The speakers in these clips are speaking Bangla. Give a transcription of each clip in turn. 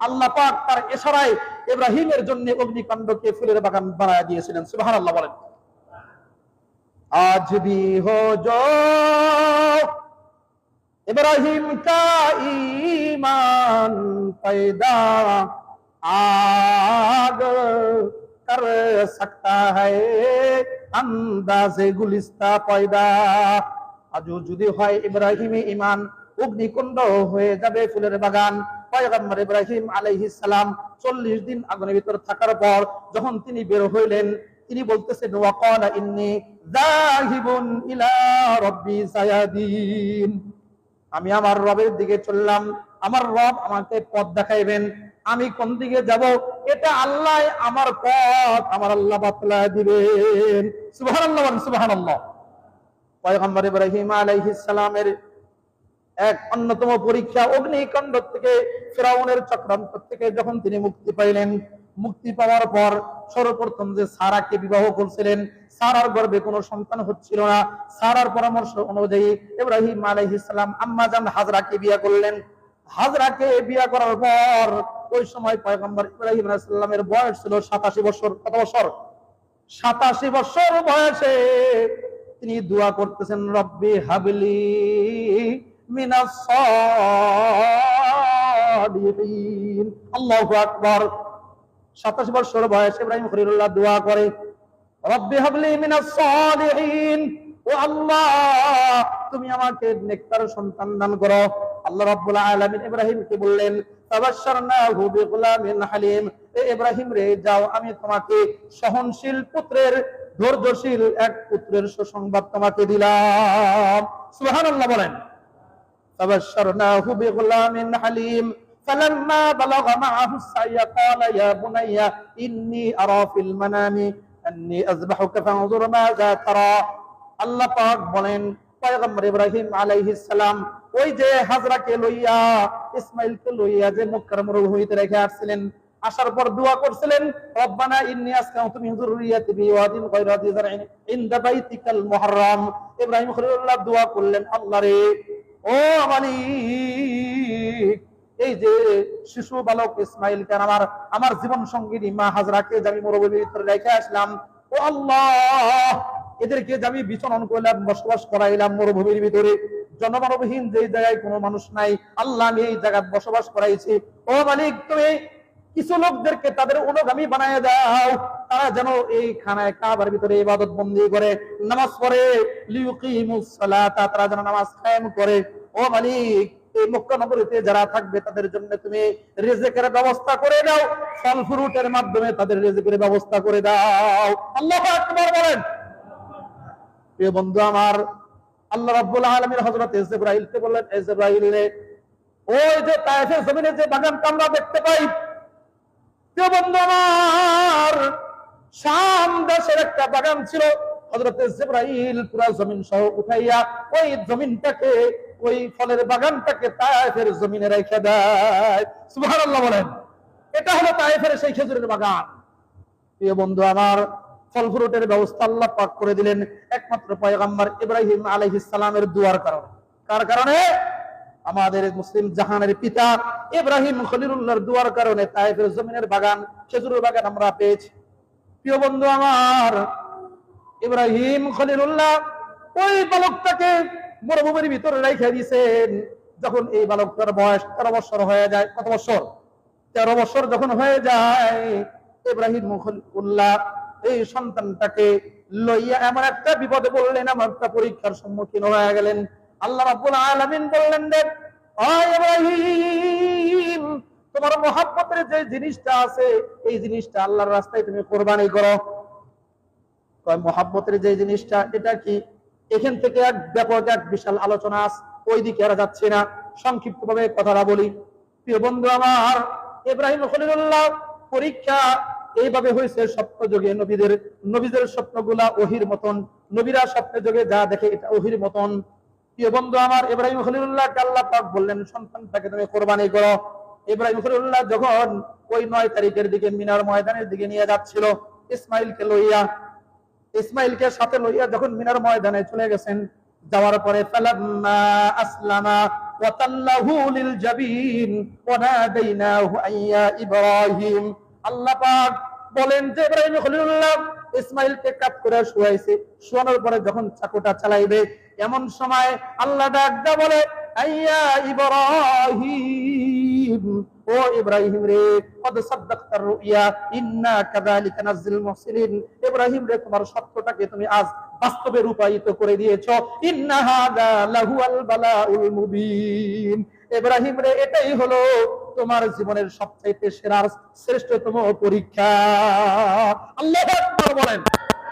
আল্লাহ পাক তার এশারায় ইব্রাহিমের জন্য অগ্নিকাণ্ডকে ফুলের বাগান বানায় দিয়েছিলেন সুবহানাল্লাহ বলেন आज भी हो जो इब्राहिम का ईमान पैदा आग कर सकता है अंदाजे गुलिस्ता पैदा আজও যদি হয় ইব্রাহিমে ইমান অগ্নিকুণ্ড হয়ে যাবে ফুলের বাগান পয়গম্বর ইব্রাহিম আলাইহিস সালাম চল্লিশ দিন আগুনের ভিতর থাকার পর যখন তিনি বের হইলেন, তিনি বলতেছেন আমি আমার রবের দিকে চললাম, আমার রব আমাকে পথ দেখাইবেন। আমি কোন দিকে যাব? এটা আল্লাহ আমার পথ, আমার আল্লাহ বাতলা দিবেন। সুবহানাল্লাহ সুবহানাল্লাহ। পয়গম্বর ইব্রাহিম আলাইহিস সালামের এক অন্যতম পরীক্ষা অগ্নিকাণ্ড থেকে ফেরাউনের চক্রান্ত থেকে যখন তিনি মুক্তি পাইলেন, মুক্তি পাওয়ার পর সর্বপ্রথম যে সারাকে বিবাহ করছিলেন, সারার গর্ভে কোনো সন্তান হচ্ছিল না। সারার পরামর্শ অনুযায়ী ইব্রাহিম আলাইহিস সালাম আম্মা হাজরাকে বিয়ে করলেন। হাজরাকে বিয়ে করার পর ওই সময় পয়গম্বর ইব্রাহিম আলাইহিস সালামের বয়স ছিল সাতাশি বছর। কত বছর? সাতাশি বছর বয়সে তিনি দোয়া করতেছেন, রব্বি হাবলি মিনাস সালিহিন। আল্লাহু আকবার। 27 বছর ইব্রাহিম দোয়া করে, রব্বি হাবলি মিনাস সালিহিন। ও আল্লাহ, তুমি আমাকে নেককার সন্তান দান করো। আল্লাহ রাব্বুল আলামিন ইব্রাহিমকে বললেন তাবাশশারনাহু বিগুলামিন হালিম। এ ইব্রাহিম রে, যাও, আমি তোমাকে সহনশীল পুত্রের, ধৈর্যশীল এক পুত্রের সুসংবাদ তোমাকে দিলাম। সুবহানাল্লাহ বলেন। فبشرناه بغلام حليم فلما بلغ معه السعي قال يا بني إني أرى في المنام أني أذبحك فانظر ماذا ترى আল্লাহ পাক বলেন পয়গম্বর ইব্রাহিম আলাইহিস সালাম ওই যে হাজরাকে লইয়া ইসমাইলকে লইয়া যে মক্কার মরুভূমিতে রেখে আসছিলেন আসার পর দোয়া করছিলেন রব্বানা ইন্নী আসকাউতু মিন যুররিয়াতি বিওয়াদিন গায়রা যি যারইন ইনদা বাইতিকাল মুহাররাম ইব্রাহিম খলিলুল্লাহ দোয়া করলেন আল্লাহ রে ও এই যে শিশু বালক ইসমাইল কেন আমার আমার জীবন সঙ্গিনী মা হাজরাকে আমি মরুভূমির রেখে আসলাম, ও আল্লাহ, এদেরকে আমি বিচরণ করলাম, বসবাস করাইলাম মরুভূমির ভিতরে, জনমানবহীন যে জায়গায় কোনো মানুষ নাই, আল্লাহ আমি এই জায়গায় বসবাস করাইছি। ও মালিক, তুমি কিছু লোকদেরকে তাদের অনুগামী বানায় দাও। তারা যেন এই খানায় কাবার ভিতরে ইবাদত বন্দি করে, নামাজ পড়ে, লিউকিমুস সালাতা, তারা যেন নামাজ কায়েম করে। ও মালিক, এই মক্কা নগরীতে যারা থাকবে তাদের জন্য তুমি রিজিকের ব্যবস্থা করে দাও, ফল ফ্রুটের মাধ্যমে তাদের রিজিকের ব্যবস্থা করে দাও। আল্লাহু আকবার বলেন। প্রিয় বন্ধু আমার, আল্লাহ রাব্বুল আলামিন হযরত ইসরাইলকে বললেন ইসরাইল রে, ওই যে তায়েফের জমিনে যে বাগানটা আমরা দেখতে পাই, প্রিয় বন্ধু আমার শাম দেশের একটা বাগান ছিল। হযরত জিবরাইল পুরো জমিন সহ উঠাইয়া ওই জমিনটাকে, ওই ফলের বাগানটাকে তায়েফের জমিনে রেখে দেয়। সুবহানাল্লাহ বলেন, এটা হলো তায়েফের সেই খেজুরের বাগান। প্রিয় বন্ধু আমার, ফল ফ্রুটের ব্যবস্থা আল্লাহ পাক করে দিলেন একমাত্র পয়গম্বর ইব্রাহিম আলাইহিস সালামের দুয়ার কারণে। কার কারণে? আমাদের মুসলিম জাহানের পিতা ইব্রাহিম খলিলুল্লাহর দুয়ার কারণে তাইফের জমিনের বাগান, খেজুরের বাগান আমরা পেয়েছি। প্রিয় বন্ধু আমার, ইব্রাহিম খলিলুল্লাহ ওই বালকটাকে মরুভূমির ভিতরে রেখে দিয়েছেন। যখন এই বালকটার বয়স তেরো বছর হয়ে যায়, কত বছর? তেরো বছর যখন হয়ে যায়, ইব্রাহিম খলিলুল্লাহ এই সন্তানটাকে লইয়া এমন একটা বিপদে বললেন এমন একটা পরীক্ষার সম্মুখীন হয়ে গেলেন। আল্লাহ রাব্বুল আলামিন বললেন দেখ ইব্রাহিম তোমার মহাব্বতের যে জিনিসটা আছে, এই জিনিসটা আল্লাহর রাস্তায় তুমি কোরবানি করো। মহাব্বতের যে জিনিসটা, এটা কি? এখান থেকে এক ব্যাপক এক বিশাল আলোচনা আছে ওই দিকে আর যাচ্ছে না। সংক্ষিপ্ত ভাবে কথাটা বলি। প্রিয় বন্ধু আমার, ইব্রাহিম খলিলুল্লাহ পরীক্ষা এইভাবে হয়েছে স্বপ্ন যোগে নবীদের নবীদের স্বপ্নগুলা ওহির মতন। নবীরা স্বপ্নে যোগে যা দেখে এটা ওহির মতন। প্রিয় বন্ধু আমার, ইব্রাহিম খলিলুল্লাহ আল্লাহ পাক বললেন, সন্তানটাকে তুমি কোরবানি করো। ইব্রাহিম খলিল্লাহ যখন ওই নয় তারিখের দিকে মিনার ময়দানের দিকে নিয়ে যাচ্ছিল, ইসমাইলকে লইয়া, ইসমাইলকে সাথে লইয়া যখন মিনার ময়দানে চলে গেছেন, যাওয়ার পরে ইব্রাহিম। আল্লাহ পাক বলেন যে ইব্রাহিম খলিল্লাহ ইসমাইলকে কাপ করে শুয়াইছে। শুয়ানোর পরে যখন চাকুটা চালাইবে, এমন সময় আল্লাহ ডাক বলে ও ইব্রাহিম রে ইন্না ইব্রাহিম রে, তোমার সত্যটাকে তুমি আজ বাস্তবে রূপায়িত করে দিয়েছ। ইন্না হাদা লাহুয়াল বালাউল মুবিন। ইব্রাহিম রে, এটাই হলো তোমার জীবনের সবচাইতে সেরা শ্রেষ্ঠতম পরীক্ষা। আল্লাহু বলেন।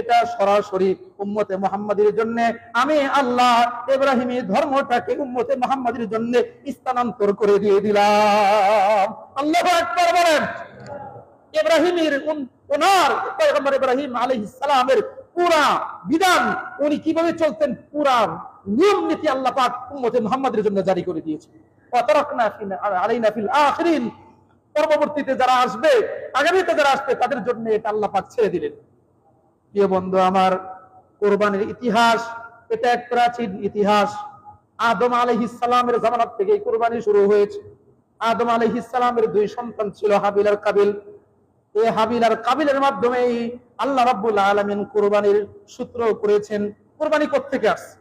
এটা সরাসরি উম্মতে মুহাম্মাদের জন্য। আমি আল্লাহ ইব্রাহিমী ধর্মটাকে উম্মতে মুহাম্মাদের জন্য স্থানান্তর করে দিয়ে দিলাম। আল্লাহু আকবার বলেন। ইব্রাহিমের ওনার ইব্রাহিম পুরা বিধান উনি কীভাবে চলতেন? পুরা নিয়ম নীতি আল্লাহ পাক উম্মতে মুহাম্মাদের জন্য জারি করে দিয়েছে পরবর্তীতে যারা আসবে, আগামীতে যারা আসবে, তাদের জন্য এটা আল্লাহ পাক ছেড়ে দিলেন। প্রিয় বন্ধু, আমার কোরবানির ইতিহাস, এটা এক প্রাচীন ইতিহাস। আদম আলাইহিস সালামের জামানাত থেকে কোরবানি শুরু হয়েছে। আদম আলাইহিস সালামের দুই সন্তান ছিল হাবিল আর কাবিল। এই হাবিল আর কাবিলের মাধ্যমে আল্লাহ রাব্বুল আলামিন কোরবানির সূত্র করেছেন। কোরবানি কোত্থেকে আসছে?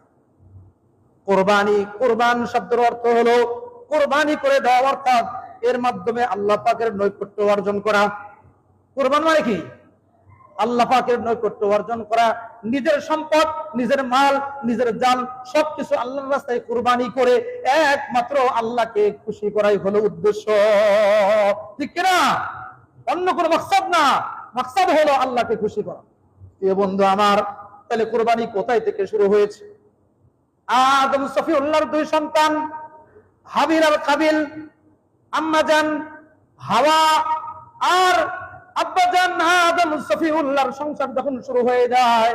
কোরবানি, কোরবান শব্দের অর্থ হলো কোরবানি করে দেওয়া অর্থাৎ এর মাধ্যমে আল্লাহ পাকের নৈকট্য অর্জন করা। কোরবান মানে কি? আল্লাহ পাকের নৈকট্য অর্জন করা, নিজের সম্পদ, নিজের মাল, নিজের জাল, সবকিছু আল্লাহর রাস্তায় কোরবানি করে একমাত্র আল্লাহকে খুশি করাই হলো উদ্দেশ্য। ঠিক কিনা? অন্য কোনো মাকসাদ না। মাকসাদ হলো আল্লাহকে খুশি করা। প্রিয় বন্ধু আমার, তাহলে কোরবানি কোথায় থেকে শুরু হয়েছে? আদম সফিউল্লাহর দুই সন্তান হাবিল আর কাবিল আম্মাজান হাওয়া আর সফিউল্লাহর সংসার যখন শুরু হয়ে যায়,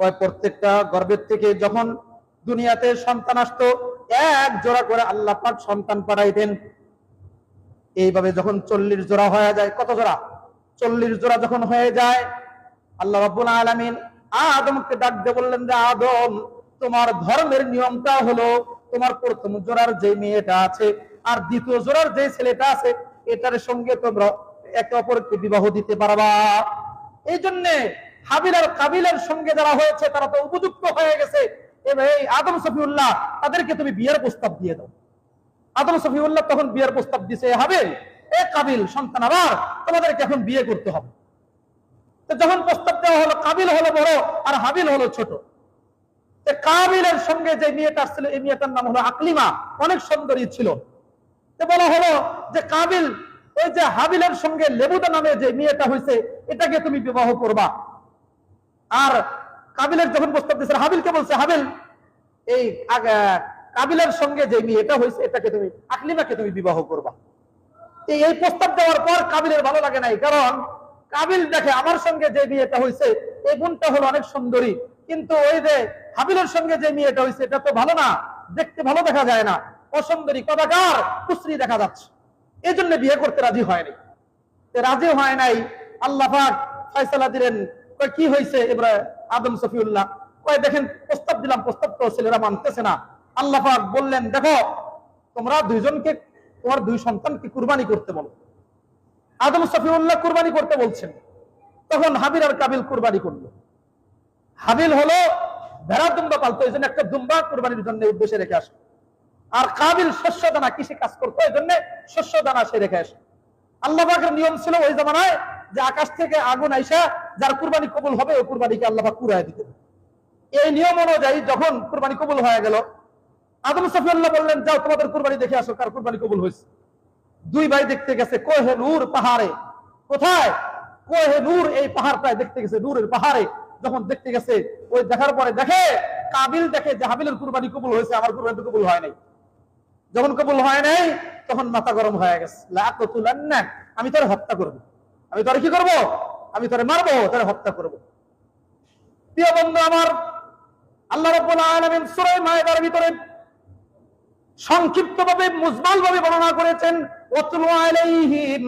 কয় প্রত্যেকটা গর্ভের থেকে যখন দুনিয়াতে সন্তান আসতো, এক জোড়া করে আল্লাহ পাক সন্তান পাঠাইতেন। এইভাবে যখন চল্লিশ জোড়া হয়ে যায়, কত জোড়া? চল্লিশ জোড়া যখন হয়ে যায়, আল্লাহ রাব্বুল আলামিন আদমকে ডাক দিয়ে বললেন যে, আদম, তোমার ধর্মের নিয়মটা হলো তোমার প্রথম জোড়ার যে মেয়েটা আছে আর দ্বিতীয় জোড়ার যে ছেলেটা আছে, এটার সঙ্গে তোমরা একে অপরকে বিবাহ দিতে পারবা। এই জন্য হাবিল আর কাবিলের সঙ্গে যারা হয়েছে, তারা তো উপযুক্ত হয়ে গেছে। এই আদম সফিউল্লাহ, তাদেরকে তুমি বিয়ের প্রস্তাব দিয়ে দাও। আদম সফিউল্লাহ তখন বিয়ের প্রস্তাব দিছে হাবিল, এ কাবিল, সন্তান আবার তোমাদেরকে এখন বিয়ে করতে হবে। যখন প্রস্তাব দেওয়া হলো, কাবিল হলো বড় আর হাবিল হলো ছোট। কাবিলের সঙ্গে যে মেয়েটা আসছিল এই মেয়েটার নাম হলো আকলিমা, অনেক সুন্দরী ছিল। বলা হলো যে কাবিল ওই যে হাবিলের সঙ্গে লেবুদা নামে যে মেয়েটা হয়েছে এটাকে তুমি বিবাহ করবা। আর কাবিলের যখন প্রস্তাব দিয়েছে, হাবিলকে বলছে, হাবিল, এই কাবিলের সঙ্গে যে মেয়েটা হয়েছে এটাকে তুমি, আকলিমাকে তুমি বিবাহ করবা। এই প্রস্তাব দেওয়ার পর কাবিলের ভালো লাগে নাই, কারণ কাবিল দেখে আমার সঙ্গে যে মেয়েটা হয়েছে এই গুণটা হলো অনেক সুন্দরী। কিন্তু ওই যে হাবিলের সঙ্গে যে মেয়েটা হয়েছে এটা তো ভালো না, দেখতে ভালো দেখা যায় না। অসুন্দরী, কদাকার, কুশ্রী দেখা যাচ্ছে। এই জন্য বিয়ে করতে রাজি হয়নি। রাজি হয় নাই, আল্লাহ পাক ফয়সালা দিলেন কি হয়েছে এবার আদম, সফিউল্লাহ কয়, দেখেন, প্রস্তাব দিলাম, প্রস্তাব তো ছেলেরা মানতেছে না। আল্লাহ বললেন, দেখো, তোমরা দুইজনকে, তোমার দুই সন্তানকে কুরবানি করতে বলো। আদম, সফিউল্লাহ কুরবানি করতে বলছেন। তখন হাবিল আর কাবিল কুরবানি করল। হাবিল হলো ভেড়া দুম্বা পালতো, এই জন্য একটা দুম্বা কুরবানির জন্য উদ্দেশ্যে রেখে আসে আর কাবিল শস্য দানা কৃষি কাজ করতো, এই জন্য শস্য দানা সে রেখে আসে। আল্লাহ পাকের নিয়ম ছিল ওই জামানায় যে আকাশ থেকে আগুন আইসা যার কুরবানি কবুল হবে, ওই কুরবানিকে আল্লাহ পাক কুরায় দিতেন। এই নিয়ম অনুযায়ী যখন কুরবানি কবুল হয়ে গেল আদম সফিউল্লাহ বললেন, যাও, তোমাদের কুরবানি দেখে আসো কার কুরবানি কবুল হয়েছে। দুই ভাই দেখতে গেছে কোহে নূর পাহাড়ে। কোথায়? কোহে নূর, এই পাহাড়টায় দেখতে গেছে নূরের পাহাড়ে। যখন দেখতে গেছে, ওই দেখার পরে দেখে, কাবিল দেখে যে হাবিলের কুরবানি কবুল হয়েছে, আমার কুরবানি কবুল হয় নাই। যখন কবুল হয় নাই তখন মাথা গরম হয়ে গেছে লাকুতুলান্না আমি তোর হত্যা করব আমি তোর কি করব আমি তোরে মারবো তোরে হত্যা করব প্রিয় বন্ধু আমার আল্লাহ রাব্বুল আলামিন সূরা মায়েদার ভিতরে সংক্ষিপ্তভাবে মুজমালভাবে বর্ণনা করেছেন ওয়াতলু আলাইহিম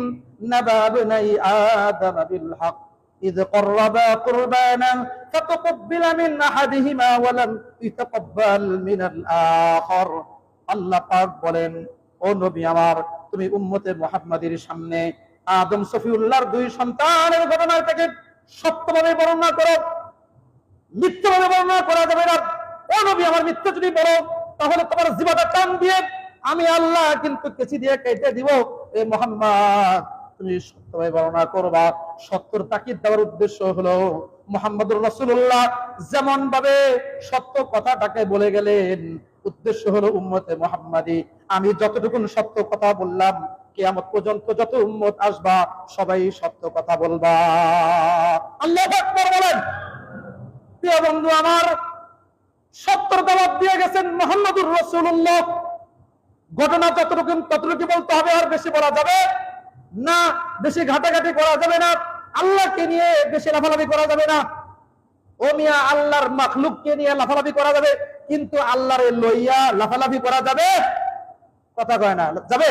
নাবা বনাই আদম বিল হক إذ قربا قربانا فتقبل من أحدهما ولم يتقبل من الآخر আল্লাহ পাক বলেন, ও নবী আমার, তুমি উম্মতে মুহাম্মাদের সামনে আদম সফিউল্লাহর দুই সন্তানের ঘটনা থেকে সত্যভাবে বর্ণনা করো, মিথ্যাভাবে বর্ণনা করা যাবে না। ও নবী আমার, মিথ্যা যদি বলো, তাহলে তোমার জীবনটা টান দিয়ে আমি আল্লাহ কিন্তু কেচি দিয়ে কেটে দিব। এ মোহাম্মদ, তুমি সত্যভাবে বর্ণনা করবা। সত্যর তাকিদ দেওয়ার উদ্দেশ্য হলো মোহাম্মদুর রসুল্লাহ যেমন ভাবে সত্য কথাটাকে বলে গেলেন, উদ্দেশ্য হলো উম্মতে মোহাম্মদী। আমি যতটুকু সত্য কথা বললাম, কেয়ামত পর্যন্ত যত উম্মত আসবা, সবাই সত্য কথা বলবা। আল্লাহ বলেন। প্রিয় বন্ধু আমার, সত্তর দাবাত দিয়ে গেছেন মোহাম্মদুর রসুল্লাহ ঘটনা যতটুকু, ততটুকু বলতে হবে আর বেশি বলা যাবে না, বেশি ঘাটাঘাটি করা যাবে না। আল্লাহকে নিয়ে বেশি লাফালাফি করা যাবে না। ও মিয়া, আল্লাহর মাখলুককে নিয়ে লাফালাফি করা যাবে, কিন্তু আল্লাহরে লইয়া লাফালাফি করা যাবে? কথা কয় না, যাবে?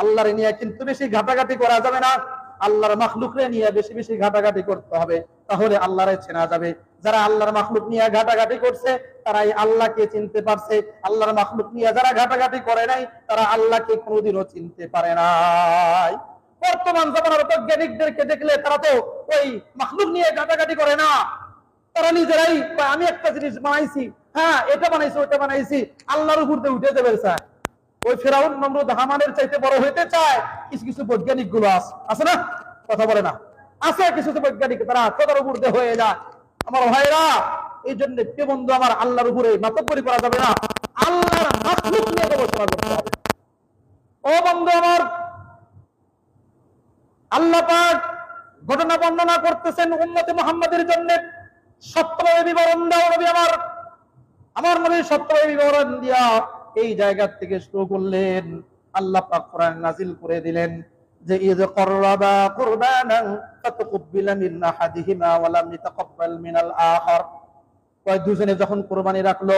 আল্লাহরে নিয়ে কিন্তু বেশি ঘাটাঘাটি করা যাবে না। আল্লাহর মাখলুকরে নিয়ে বেশি বেশি ঘাটাঘাটি করতে হবে, তাহলে আল্লাহরে চেনা যাবে। যারা আল্লাহর মাখলুক নিয়ে ঘাটাঘাটি করছে, তারাই আল্লাহকে চিনতে পারছে। আল্লাহর মাখলুক নিয়ে যারা ঘাটাঘাটি করে নাই, তারা আল্লাহকে কোনোদিনও চিনতে পারে নাই। বর্তমান জমানার বৈজ্ঞানিকদেরকে দেখলে তারা তো ওই মাখলুক নিয়ে ঘাটাঘাটি করে না। তারা নিজেরাই আমি একটা জিনিস বানাইছি। হ্যাঁ এটা বানাইছি ওটা বানাইছি। আল্লাহর দিয়ে উঠে যাবে, স্যার। ওই ফেরাউন নমরুদ হামানের চাইতে বড় হইতে চায়। কিছু কিছু বৈজ্ঞানিকগুলো আছে না? কথা বলে না। আছে কিছু কিছু বৈজ্ঞানিক, তারা কথার উপর দিয়ে হয়ে যায়। আমার ভাইরা এই জন্য কে বন্ধু, আমার আল্লাহর উপরে মাতব্বরি করা যাবে না। আল্লাহর মাখলুক নিয়ে গবেষণা করতে হবে। ও বন্ধু আমার আল্লাহ ঘটনা বর্ণনা করতেছেন উম্মতে মুহাম্মাদের জন্য। সত্যভাবে বিবরণ দাও নবী আমার। আমার নবী সত্যভাবে বিবরণ দিয়া এই জায়গা থেকে শুরু করলেন। আল্লাহ পাক কোরআন নাজিল করে দিলেন যে ইদ কররাবা কুরবানান ফাতাকুব্বিলা মিন আহাদিহিমা ওয়া লাম ইয়াতাকাব্বাল মিনাল আখার। কয়, দুজনে যখন কুরবানি রাখল,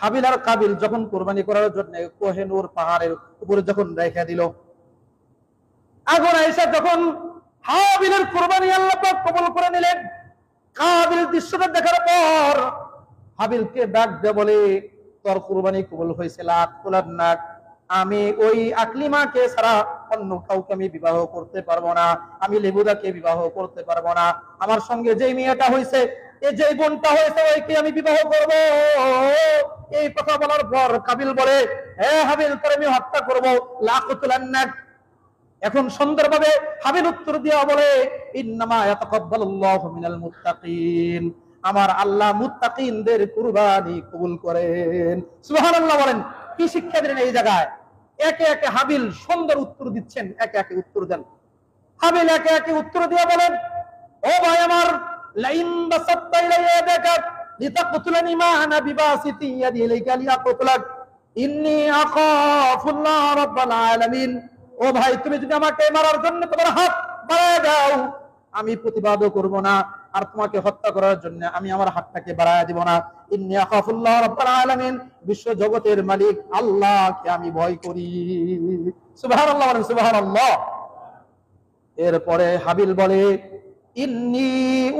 হাবিল আর কাবিল যখন কুরবানি করার জন্য কোহেনুর পাহাড়ের উপরে যখন রেখে দিল আগুন আইসা যখন হাবিলের কুরবানি আল্লাহ কবুল করে নিলেন কাবিল দৃশ্যটা দেখার পর হাবিলকে ডাক দে বলে, তোর কুরবানি কবুল হয়েছে, লাখ তোলার নাক। আমি ওই আকলিমাকে ছাড়া অন্য কাউকে আমি বিবাহ করতে পারব না। আমি লেবুদাকে বিবাহ করতে পারব না। আমার সঙ্গে যে মেয়েটা হয়েছে এই যে বোনটা হয়েছে, ওইকে আমি বিবাহ করব। এই কথা বলার পর কাবিল বলে হ্যাঁ হাবিল, তোর আমি হত্যা করব, লাখ তোলার নাক। এখন সুন্দরভাবে হাবিল উত্তর দিয়া বলে আমার আল্লাহ মুত্তাকিনদের কুরবানি কবুল করেন। সুবহানাল্লাহ বলেন, কি শিক্ষা দিলেন এই জায়গায়? একে একে হাবিল সুন্দর উত্তর দিচ্ছেন, একে একে উত্তর দেন। হাবিল একে একে উত্তর দিয়ে বলেন, ও ভাই আমার, লাইন ও ভাই, তুমি যদি আমাকে মারার জন্য তোমার হাত বাড়ায় দাও, আমি প্রতিবাদও করব না। আর তোমাকে হত্যা করার জন্য আমি আমার হাতটাকে বাড়ায় দিব না। বিশ্ব জগতের মালিক, আল্লাহকে আমি ভয় করি। সুবহানাল্লাহ বলেন এরপরে হাবিল বলে, ইন্নী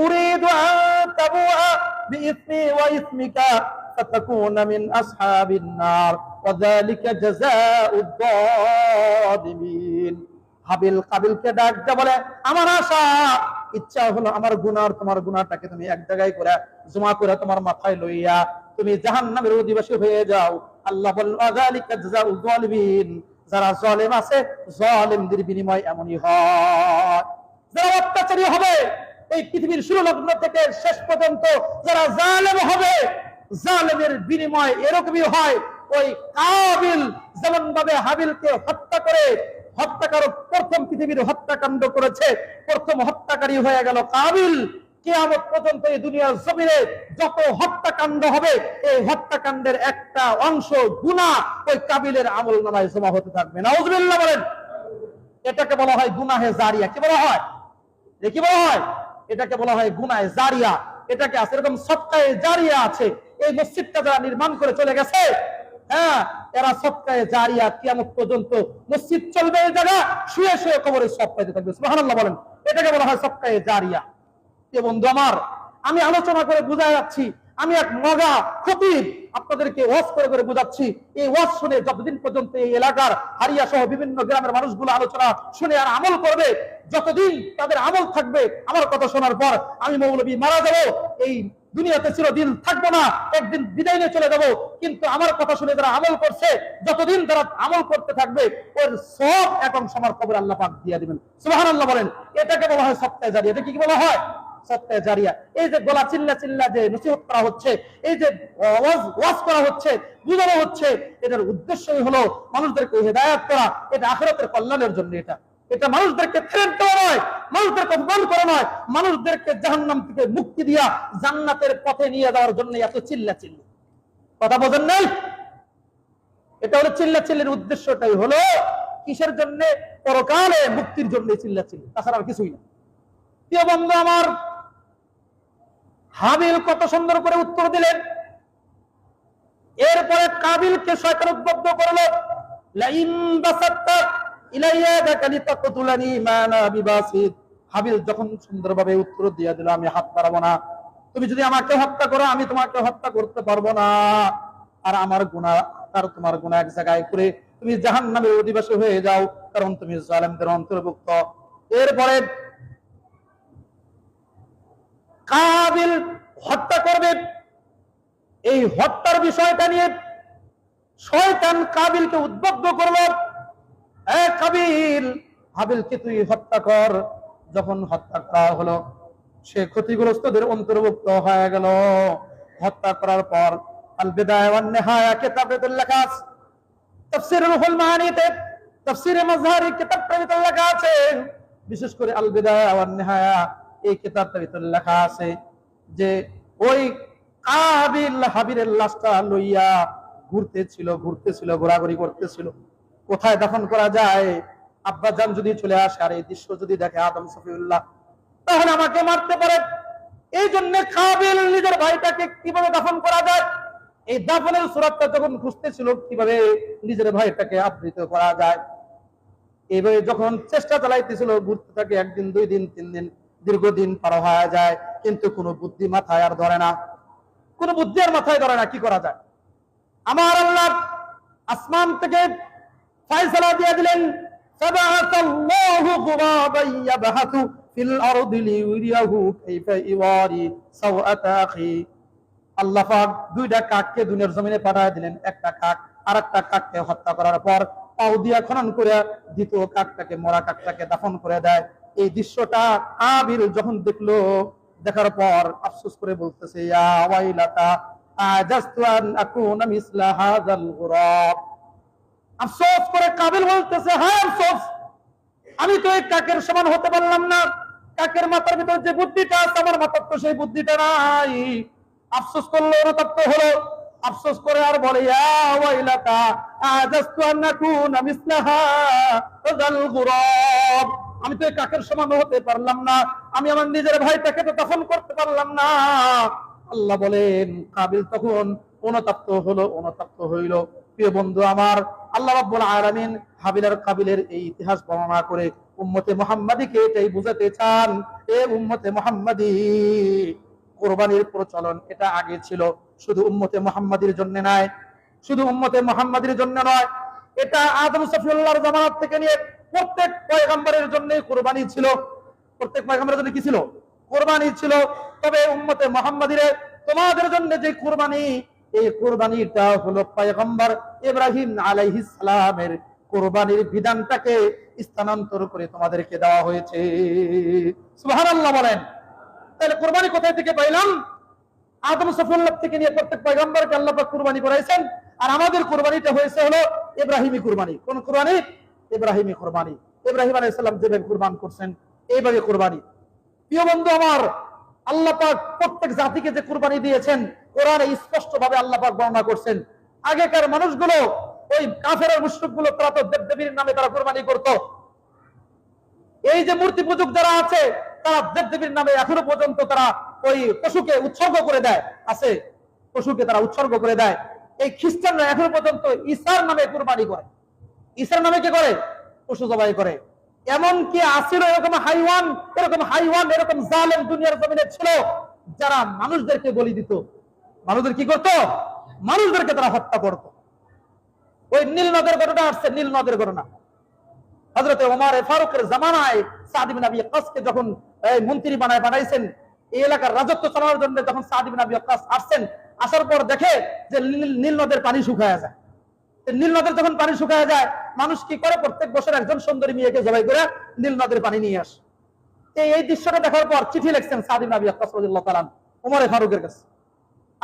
উরিদু আন তাবুআ মিন আসহাবিন নার ওয়া যালিকা জাযাউদ যালিমিন হাবিল কাবিলকে ডাক দিয়ে বলে, আমার আশা, ইচ্ছা হলো আমার গুনার তোমার গুনাহটাকে তুমি এক জায়গায় করে, জমা করে তোমার মাথায় লইয়া তুমি অধিবাসী হয়ে যাও। আল্লাহ যারা জলেম আছে, জলেমদের বিনিময় এমনই হয়। যারা অত্যাচারী হবে, এই পৃথিবীর শুরু লগ্ন থেকে শেষ পর্যন্ত যারা জালেম হবে জালেমের বিনিময় এরকমই হয়, ওই কাবিল যেমন ভাবে হাবিলকে হত্যা করে হত্যাকার প্রথম পৃথিবীর হত্যাকাণ্ড করেছে, প্রথম হত্যাকারী হয়ে গেল কাবিল। কেয়ামত পর্যন্ত এই দুনিয়ার জমিনে যত হত্যাকাণ্ড হবে, এই হত্যাকাণ্ডের একটা অংশ গুণা ওই কাবিলের আমল নামায় জমা হতে থাকবে। নাউজুবিল্লাহ বলেন, এটাকে বলা হয় গুনাহে জারিয়া। কি বলা হয়? কি বলা হয়? এটাকে বলা হয় গুনায় জারিয়া। এটাকে আছে এরকম সপ্তাহে জারিয়া আছে। এই মসজিদটা যারা নির্মাণ করে চলে গেছে হ্যাঁ এরা সপ্তাহে জারিয়া কিয়ামত পর্যন্ত মসজিদ চলবে এই জায়গা, শুয়ে শুয়ে কবরে সব পাইতে থাকবে। সুবহানাল্লাহ বলেন, এটাকে বলা হয় সপ্তাহে জারিয়া। এ বন্ধু আমার, আমি আলোচনা করে বুঝাই যাচ্ছি, আমি এক মগা খতিব আপনাদেরকে ওয়াজ করে করে বুঝাচ্ছি। এই ওয়াজ শুনে যতদিন পর্যন্ত এই এলাকার হারিয়া সহ বিভিন্ন গ্রামের মানুষগুলো আলোচনা শুনে আর আমল করবে, যতদিন তাদের আমল থাকবে, আমার কথা শোনার পর আমি মৌলবী মারা যাব, এই দুনিয়াতে চিরদিন থাকব না, একদিন বিদায় নিয়ে চলে যাব। কিন্তু আমার কথা শুনে যারা আমল করছে, যতদিন তারা আমল করতে থাকবে, ওর সব এক অংশ আমার কবর আল্লাহ পাক দিয়ে দিবেন। সুবহানাল্লাহ বলেন, এটাকে বলা হয় সপ্তাহে জারি এটা কি কি বলা হয়? সপ্তাহে জারিয়া। এই যে গলা চিল্লা চিল্লা যে নসিহত করা হচ্ছে, এই যে ওয়াজ ওয়াজ করা হচ্ছে, বুঝানো হচ্ছে, এটার উদ্দেশ্যই হলো মানুষদেরকে হেদায়াত করা, এটা আখেরাতের কল্যাণের জন্য এটা। এটা মানুষদেরকে থ্রেট দেওয়া নয়, মানুষদেরকে অপমান করা নয়, মানুষদেরকে জাহান্নাম থেকে মুক্তি দিয়া জান্নাতের পথে নিয়ে যাওয়ার জন্য এত চিল্লা চিল্লি কথা বোঝেন নাই? এটা হলো চিল্লা চিল্লির উদ্দেশ্যটাই হলো কিসের জন্য? পরকালে মুক্তির জন্য চিল্লা চিল্লি তাছাড়া আর কিছুই না। প্রিয় বন্ধু আমার হাবিল কত সুন্দর করে উত্তর দিলেন। এরপরে কাবিলকে সরকার উদ্বুদ্ধ করল, লাইন বাসাত্তা হাবিল যখন সুন্দরভাবে উত্তর দিয়ে দিল, আমি হাত না। তুমি যদি আমাকে হত্যা করো, আমি তোমাকে হত্যা করতে পারব না। আর আমার গুনাহ, আর তোমার গুনাহ এক জায়গায় করে তুমি জাহান্নামের অধিবাসী হয়ে যাও, কারণ তুমি জালেমদের অন্তর্ভুক্ত। এরপরে কাবিল হত্যা করবে। এই হত্যার বিষয়টা নিয়ে শয়তান কাবিলকে উদ্বুদ্ধ করল। কাবিল, হাবিলকে তুই হত্যা কর। যখন হত্যা করা হলো, সে ক্ষতিগ্রস্তদের অন্তর্ভুক্ত হয়ে গেল। হত্যা করার পর আছে। ভিতরে লেখা আছে। বিশেষ করে আল বিদায় ওয়ান নিহায়া, এই লেখা আছে যে, ওই কাবিল হাবিরের লাশটা লইয়া ঘুরতেছিল ঘুরতেছিল, ঘোরাঘুরি করতেছিল। কোথায় দাফন করা যায়? আব্বা জান যদি চলে আসে আর এই দৃশ্য যদি দেখে আদম সফিউল্লাহ, তাহলে আমাকে মারতে পারে। এই জন্য কাবিল নিজের ভাইটাকে কীভাবে দাফন করা যায়? এই দাফনের সুরাতটা যখন খুঁজতেছিল, কীভাবে নিজের ভাইটাকে আবৃত করা যায়? এইভাবে যখন চেষ্টা চালাইতেছিল, ঘুরতে থাকে একদিন, দুই দিন, তিন দিন, দীর্ঘদিন পার হয়ে যায়, কিন্তু কোনো বুদ্ধি মাথায় আর ধরে না। কোনো বুদ্ধি আর মাথায় ধরে না, কি করা যায়? আমার আল্লাহ আসমান থেকে ফয়সালা দিয়ে দিলেন কাকটাকে, মরা কাকটাকে দাফন করে দেয়। এই দৃশ্যটা আবির যখন দেখল, দেখার পর আফসোস করে বলতেছে আফসোস করে কাবিল বলতেছে হ্যাঁ আফসোস। আমি তো এই কাকের সমান হতে পারলাম না। কাকের মাথার ভিতরে যে বুদ্ধিটা আছে, আমার মাথার তো সেই বুদ্ধিটা নাই। আফসোস করল, অনুতপ্ত হলো। আফসোস করে আর বলে আমি তো কাকের সমান হতে পারলাম না। আমি আমার নিজের ভাইটাকে তো দফন করতে পারলাম না। আল্লাহ বলেন, কাবিল তখন অনুতপ্ত হলো, অনুতপ্ত হইল। প্রিয় বন্ধু, আমার আল্লাহ রাব্বুল আলামিন হাবিলার কাবিলের এই ইতিহাস বর্ণনা করে উম্মতে মুহাম্মাদিকে এটাই বুঝাতে চান, এ উম্মতে মুহাম্মাদি, কোরবানির প্রচলন এটা আগে ছিল, শুধু উম্মতে মুহাম্মাদির জন্য নয়, শুধু উম্মতে মুহাম্মাদির জন্য নয়, এটা আদম সফিউল্লাহর জামানাত থেকে নিয়ে প্রত্যেক পয়গম্বরের জন্য কোরবানি ছিল। প্রত্যেক পয়গম্বরের জন্য কি ছিল? কোরবানি ছিল। তবে উম্মতে মুহাম্মাদিরে তোমাদের জন্য যে কোরবানি এই কোরবানিটা হলো পয়গম্বর ইব্রাহিম আলাইহিস কোরবানির বিধানটাকে স্থানান্তর করে তোমাদেরকে দেওয়া হয়েছে। সুবহানাল্লাহ বলেন। তাহলে কোরবানি কোথায় থেকে পাইলাম? আদম সফুল্লাহ থেকে নিয়ে প্রত্যেক পয়গম্বরকে আল্লাহ কুরবানি করাইছেন। আর আমাদের কুরবানিটা হয়েছে হলো ইব্রাহিমী কুরবানি। কোন কুরবানি? ইব্রাহিমী কুরবানি। ইব্রাহিম আলাইহিস সালাম যেভাবে কুরবান করছেন, এইভাবে কুরবানি। প্রিয় বন্ধু আমার, আল্লাহ প্রত্যেক জাতিকে যে কুরবানি দিয়েছেন কোরআনে স্পষ্ট ভাবে আল্লাহ পাক বর্ণনা করছেন। আগেকার মানুষগুলো ওই কাফের মুশরিকগুলো তারা তো দেবদেবীর নামে তারা কুরবানি করত। এই যে মূর্তি পূজক যারা আছে, তারা দেব দেবীর নামে এখনও পর্যন্ত তারা ওই পশুকে উৎসর্গ করে দেয়। আছে, পশুকে তারা উৎসর্গ করে দেয়। এই খ্রিস্টানরা এখনও পর্যন্ত ঈশার নামে কোরবানি করে। ঈশার নামে কি করে? পশু জবাই করে। এমন কি আসিল এরকম হাইওয়ান এরকম হাইওয়ান, এরকম জালেম দুনিয়ার জমিনে ছিল, যারা মানুষদেরকে বলি দিত। মানুষদের কি করত? মানুষদেরকে তারা হত্যা করত। ওই নীল নদের ঘটনা আসছে, নীল নদের ঘটনা। হজরত ওমর ফারুকের জামানায় সাদিবিন আবি আক্কাসকে যখন মন্ত্রী বানায়, বানাইছেন, এই এলাকার রাজত্ব চালানোর জন্য যখন সাদিবিন আবি আক্কাস আসছেন, আসার পর দেখে যে নীল- নদের পানি শুকায় যায়। নীল নদের যখন পানি শুকায় যায়, মানুষ কি করে? প্রত্যেক বছর একজন সুন্দরী মেয়েকে জবাই করে নীল নদের পানি নিয়ে আসে। এই দৃশ্যটা দেখার পর চিঠি লিখছেন সাদিন আবি আক্কাস রাদিয়াল্লাহু তাআলা, ওমর ফারুকের কাছে।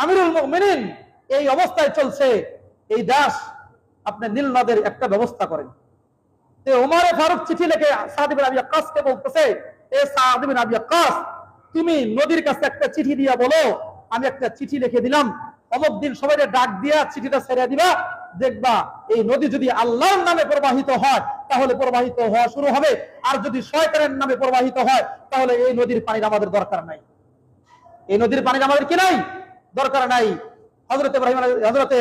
আমিরুল মুমিনিন এই অবস্থায় চলছে। এই দাস আপনি নীল নদের একটা ব্যবস্থা করেন। যে ফারুক চিঠি লিখে সাদ আবি ওয়াক্কাসকে বলতেছে, এ সাদ ইবনে আবি তুমি নদীর কাছে একটা চিঠি দিয়া বলো, আমি একটা চিঠি লিখে দিলাম। অমুক দিন সবাই ডাক দিয়া চিঠিটা ছেড়ে দিবা, দেখবা এই নদী যদি আল্লাহর নামে প্রবাহিত হয়, তাহলে প্রবাহিত হওয়া শুরু হবে। আর যদি শয়তানের নামে প্রবাহিত হয়, তাহলে এই নদীর পানির আমাদের দরকার নাই। এই নদীর পানির আমাদের কি নাই? দরকার নাই। হজরত ইব্রাহিম হজরতে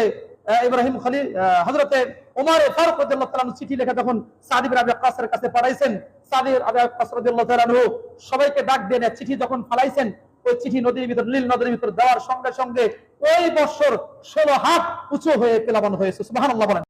ইব্রাহিম খলিল হজরতে ওমর ফারুক রাদিয়াল্লাহু চিঠি লেখা যখন সাদিব আবি ওয়াক্কাসের কাছে পাঠাইছেন, সাদিব আবি ওয়াক্কাস রাদিয়াল্লাহু সবাইকে ডাক দিয়ে চিঠি যখন ফালাইছেন, ওই চিঠি নদীর ভিতর, নীল নদীর ভিতর দেওয়ার সঙ্গে সঙ্গে ওই বছর ষোলো হাত উঁচু হয়ে প্লাবন হয়েছে। সুবহানাল্লাহ বলেন।